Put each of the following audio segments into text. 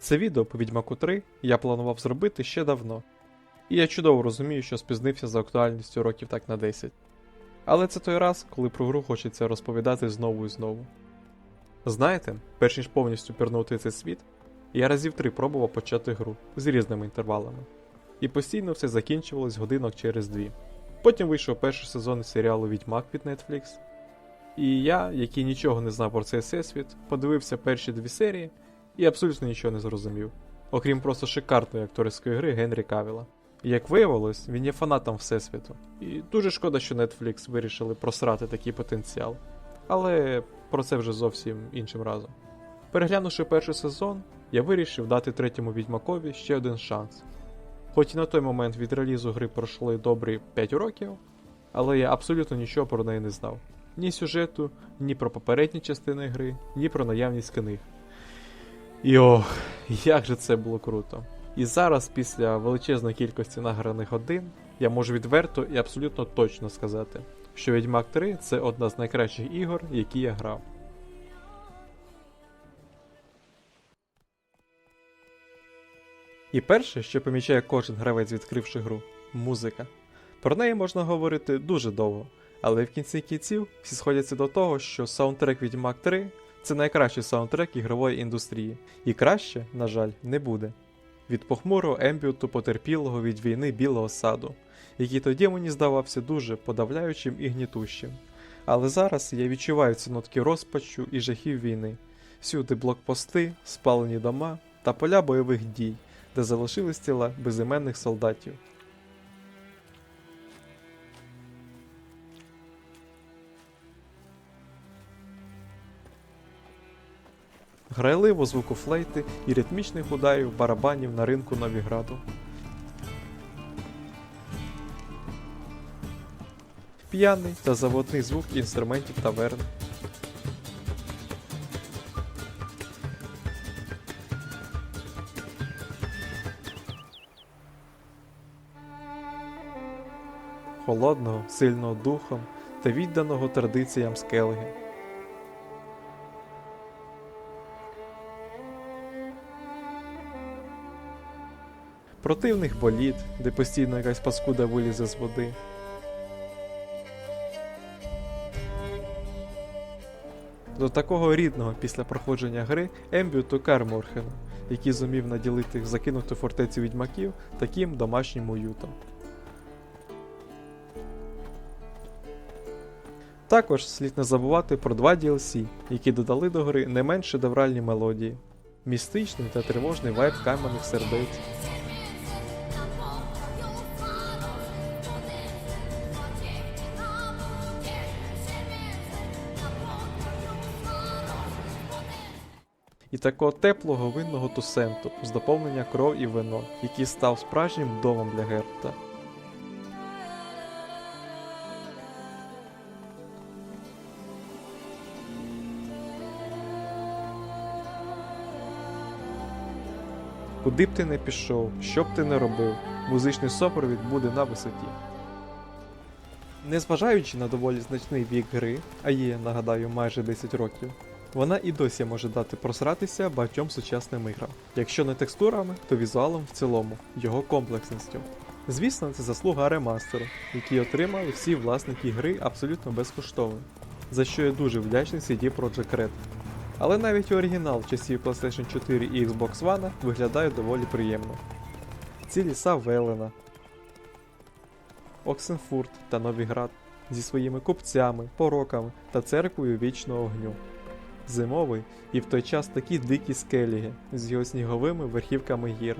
Це відео по Відьмаку 3 я планував зробити ще давно. І я чудово розумію, що спізнився за актуальністю років так на 10. Але це той раз, коли про гру хочеться розповідати знову і знову. Знаєте, перш ніж повністю пірнути цей світ, я разів три пробував почати гру з різними інтервалами. І постійно все закінчувалось годинок через дві. Потім вийшов перший сезон серіалу Відьмак від Netflix. І я, який нічого не знав про цей всесвіт, подивився перші дві серії і абсолютно нічого не зрозумів, окрім просто шикарної акторської гри Генрі Кавіла. І як виявилось, він є фанатом Всесвіту. І дуже шкода, що Netflix вирішили просрати такий потенціал. Але про це вже зовсім іншим разом. Переглянувши перший сезон, я вирішив дати третьому відьмакові ще один шанс. Хоч і на той момент від релізу гри пройшли добрі 5 років, але я абсолютно нічого про неї не знав. Ні сюжету, ні про попередні частини гри, ні про наявність книг. І ох, як же це було круто. І зараз, після величезної кількості награних годин, я можу відверто і абсолютно точно сказати, що Відьмак 3 це одна з найкращих ігор, які я грав. І перше, що помічає кожен гравець, відкривши гру музика. Про неї можна говорити дуже довго, але в кінці кінців всі сходяться до того, що саундтрек Відьмак 3 це найкращий саундтрек ігрової індустрії, і краще, на жаль, не буде. Від похмурого ембіуту потерпілого від війни білого саду, який тоді мені здавався дуже подавляючим і гнітущим. Але зараз я відчуваю ці нотки розпачу і жахів війни, всюди блокпости, спалені дома та поля бойових дій, де залишились тіла безіменних солдатів. Грайливо звуку флейти і ритмічних ударів барабанів на ринку Новіграду. П'яний та заводний звук інструментів таверн. Холодного, сильного духом та відданого традиціям скелги. Противних боліт, де постійно якась паскуда вилізе з води. До такого рідного після проходження гри Ембюту Карморхену, який зумів наділити закинуту фортецю відьмаків таким домашнім уютом. Також слід не забувати про два DLC, які додали до гри не менш шедевральні мелодії, містичний та тривожний вайб кам'яних сердець. Такого теплого винного тусенту з доповнення кров і вино, який став справжнім домом для Герта. Куди б ти не пішов, що б ти не робив, музичний супровід буде на висоті. Незважаючи на доволі значний вік гри, а є, нагадаю, майже 10 років, вона і досі може дати просратися багатьом сучасним іграм. Якщо не текстурами, то візуалом в цілому, його комплексністю. Звісно, це заслуга ремастеру, який отримали всі власники гри абсолютно безкоштовно, за що я дуже вдячний CD Projekt Red. Але навіть оригінал часів PlayStation 4 і Xbox One виглядає доволі приємно. Ці ліса Велена, Оксенфурт та Новіград зі своїми купцями, пороками та церквою вічного огню. Зимовий і в той час такі дикі скеліги з його сніговими верхівками гір,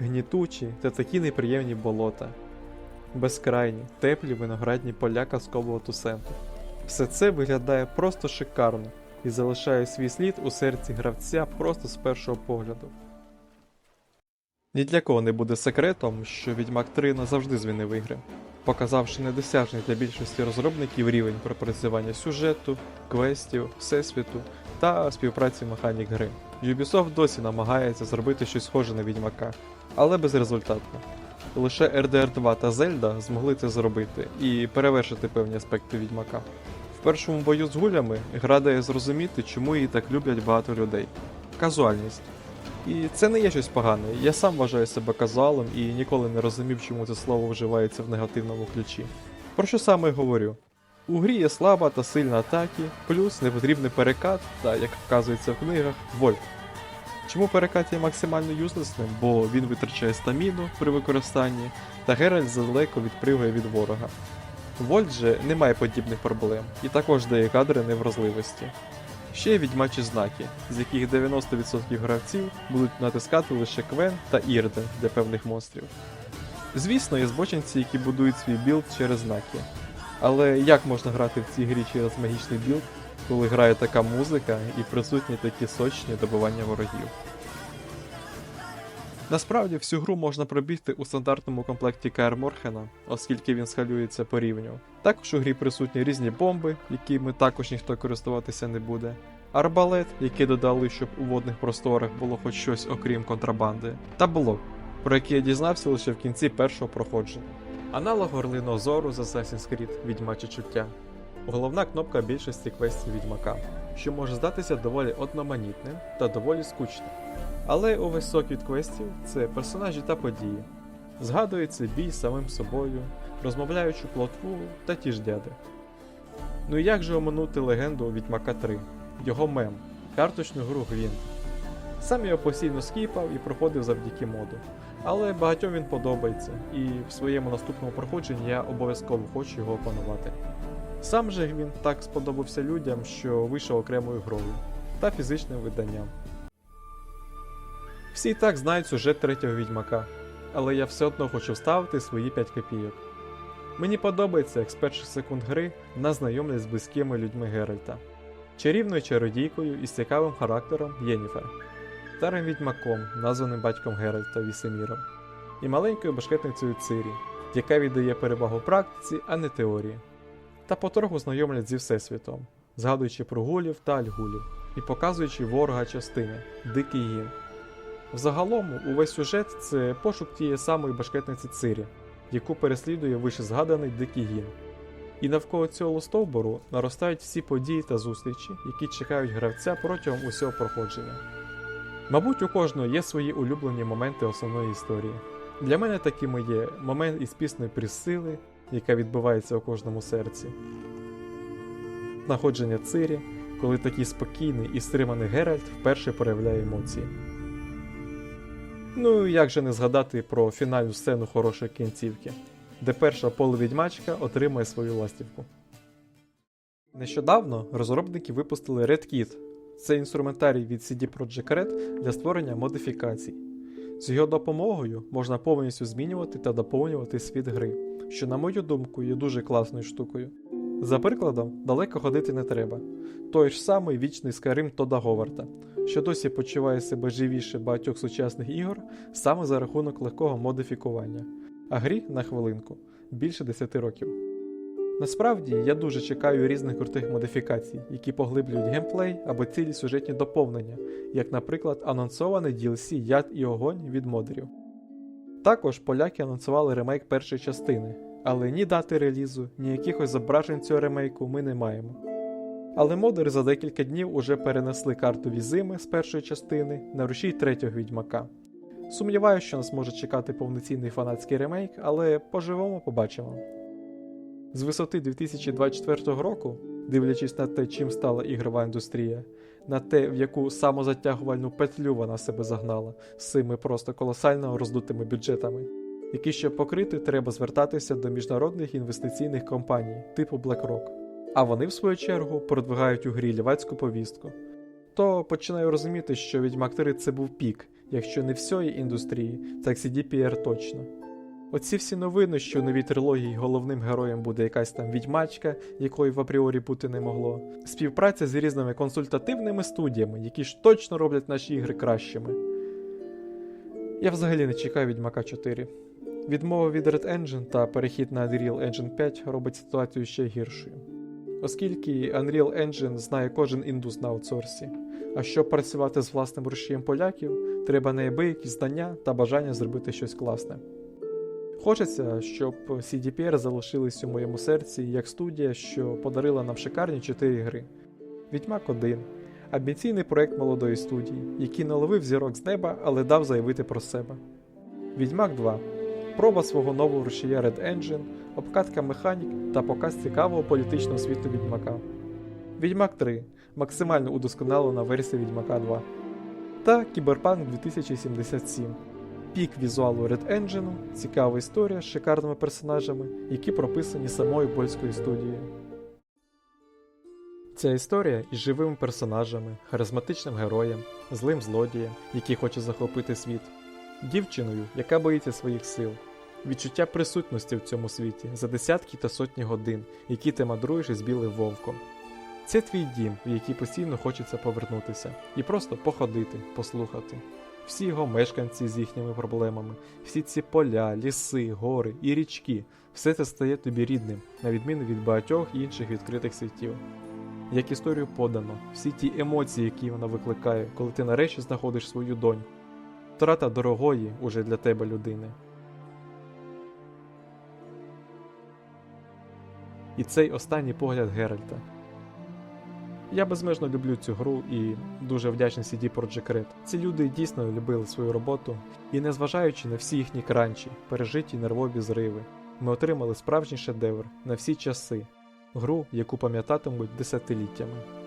гнітучі та такі неприємні болота, безкрайні, теплі виноградні поля казкового тусенту. Все це виглядає просто шикарно і залишає свій слід у серці гравця просто з першого погляду. Ні для кого не буде секретом, що Відьмак 3 назавжди звінив ігри, показавши недосяжний для більшості розробників рівень пропрацювання сюжету, квестів, всесвіту та співпраці механік гри. Ubisoft досі намагається зробити щось схоже на Відьмака, але безрезультатно. Лише RDR 2 та Zelda змогли це зробити і перевершити певні аспекти Відьмака. В першому бою з гулями гра дає зрозуміти, чому її так люблять багато людей. Казуальність. І це не є щось погане. Я сам вважаю себе казуалом і ніколи не розумів, чому це слово вживається в негативному ключі. Про що саме говорю? У грі є слаба та сильна атаки, плюс непотрібний перекат та, як вказується в книгах, вольт. Чому перекат є максимально юзлесним? Бо він витрачає стаміну при використанні, та Геральт задалеко відпригує від ворога. Вольт же не має подібних проблем, і також дає кадри невразливості. Ще є відьмачі знаки, з яких 90% гравців будуть натискати лише Квен та Ірде для певних монстрів. Звісно, є збочинці, які будують свій білд через знаки. Але як можна грати в цій грі через магічний білд, коли грає така музика і присутні такі сочні добивання ворогів? Насправді всю гру можна пробігти у стандартному комплекті КР Морхена, оскільки він схалюється по рівню. Також у грі присутні різні бомби, якими також ніхто користуватися не буде. Арбалет, який додали, щоб у водних просторах було хоч щось окрім контрабанди, та блок, про який я дізнався лише в кінці першого проходження. Аналог горлиного зору з Assassin's Creed Відьмаче чуття. Головна кнопка більшості квестів відьмака, що може здатися доволі одноманітним та доволі скучним. Але увесь сок квестів це персонажі та події. Згадується бій самим собою, розмовляючу плотву та ті ж дяди. Ну і як же оминути легенду Відьмака 3, його мем, карточну гру Гвінт. Сам його постійно скіпав і проходив завдяки моду. Але багатьом він подобається, і в своєму наступному проходженні я обов'язково хочу його опанувати. Сам же він так сподобався людям, що вийшов окремою грою та фізичним виданням. Всі і так знають сюжет третього відьмака, але я все одно хочу вставити свої 5 копійок. Мені подобається, як з перших секунд гри нас знайомлять з близькими людьми Геральта, чарівною чародійкою із цікавим характером Єніфер, старим відьмаком, названим батьком Геральта Вісеміром, і маленькою башкетницею Цирі, яка віддає перевагу практиці, а не теорії. Та потроху знайомлять зі Всесвітом, згадуючи про гулів та альгулів і показуючи ворога частини Дикий Гін. Взагалом, увесь сюжет це пошук тієї самої башкетниці Цирі, яку переслідує вищезгаданий Дикий Гін. І навколо цього стовбуру наростають всі події та зустрічі, які чекають гравця протягом усього проходження. Мабуть, у кожного є свої улюблені моменти основної історії. Для мене такими є момент із піснею Прісцили, яка відбувається у кожному серці, знаходження Цирі, коли такий спокійний і стриманий Геральт вперше проявляє емоції. Ну і як же не згадати про фінальну сцену хорошої кінцівки, де перша полувідьмачка отримає свою ластівку. Нещодавно розробники випустили Red Kit. Це інструментарій від CD Projekt Red для створення модифікацій. З його допомогою можна повністю змінювати та доповнювати світ гри, що, на мою думку, є дуже класною штукою. За прикладом, далеко ходити не треба. Той ж самий вічний Skyrim Тода Говарда, що досі почуває себе живіше багатьох сучасних ігор саме за рахунок легкого модифікування, а грі на хвилинку більше 10 років. Насправді я дуже чекаю різних крутих модифікацій, які поглиблюють геймплей або цілі сюжетні доповнення, як, наприклад, анонсований DLC Яд і огонь від модерів. Також поляки анонсували ремейк першої частини, але ні дати релізу, ні якихось зображень цього ремейку ми не маємо. Але модери за декілька днів уже перенесли карту візими з першої частини на рушій третього відьмака. Сумніваюся, що нас може чекати повноцінний фанатський ремейк, але поживемо побачимо. З висоти 2024 року, дивлячись на те, чим стала ігрова індустрія, на те, в яку самозатягувальну петлю вона себе загнала з цими просто колосально роздутими бюджетами, які щоб покрити, треба звертатися до міжнародних інвестиційних компаній типу BlackRock. А вони, в свою чергу, продвигають у грі лівацьку повістку. То починаю розуміти, що Відьмак 3 це був пік, якщо не всієї індустрії, так CDPR точно. Оці всі новини, що в новій трилогії головним героєм буде якась там відьмачка, якої в апріорі бути не могло, співпраця з різними консультативними студіями, які ж точно роблять наші ігри кращими. Я взагалі не чекаю Відьмака 4. Відмова від Red Engine та перехід на Unreal Engine 5 робить ситуацію ще гіршою. Оскільки Unreal Engine знає кожен індус на аутсорсі, а щоб працювати з власним рушієм поляків, треба неабиякі знання та бажання зробити щось класне. Хочеться, щоб CDPR залишились у моєму серці як студія, що подарила нам шикарні 4 гри: Відьмак 1, Амбіційний проект молодої студії, який не ловив зірок з неба, але дав заявити про себе. Відьмак 2. Проба свого нового рушія Red Engine, обкатка механік та показ цікавого політичного світу Відьмака. Відьмак 3. Максимально удосконалена версія Відьмака 2. Та Кіберпанк 2077. Пік візуалу Red Engine, цікава історія з шикарними персонажами, які прописані самою польською студією. Ця історія із живими персонажами, харизматичним героєм, злим злодієм, який хоче захопити світ, дівчиною, яка боїться своїх сил, відчуття присутності в цьому світі за десятки та сотні годин, які ти мандруєш із білим вовком. Це твій дім, в який постійно хочеться повернутися, і просто походити, послухати. Всі його мешканці з їхніми проблемами, всі ці поля, ліси, гори і річки, все це стає тобі рідним, на відміну від багатьох інших відкритих світів. Як історію подано, всі ті емоції, які вона викликає, коли ти нарешті знаходиш свою доньку, втрата дорогої уже для тебе людини. І цей останній погляд Геральта. Я безмежно люблю цю гру і дуже вдячний CD Projekt Red. Ці люди дійсно любили свою роботу, і незважаючи на всі їхні кранчі, пережиті нервові зриви, ми отримали справжній шедевр на всі часи, гру, яку пам'ятатимуть десятиліттями.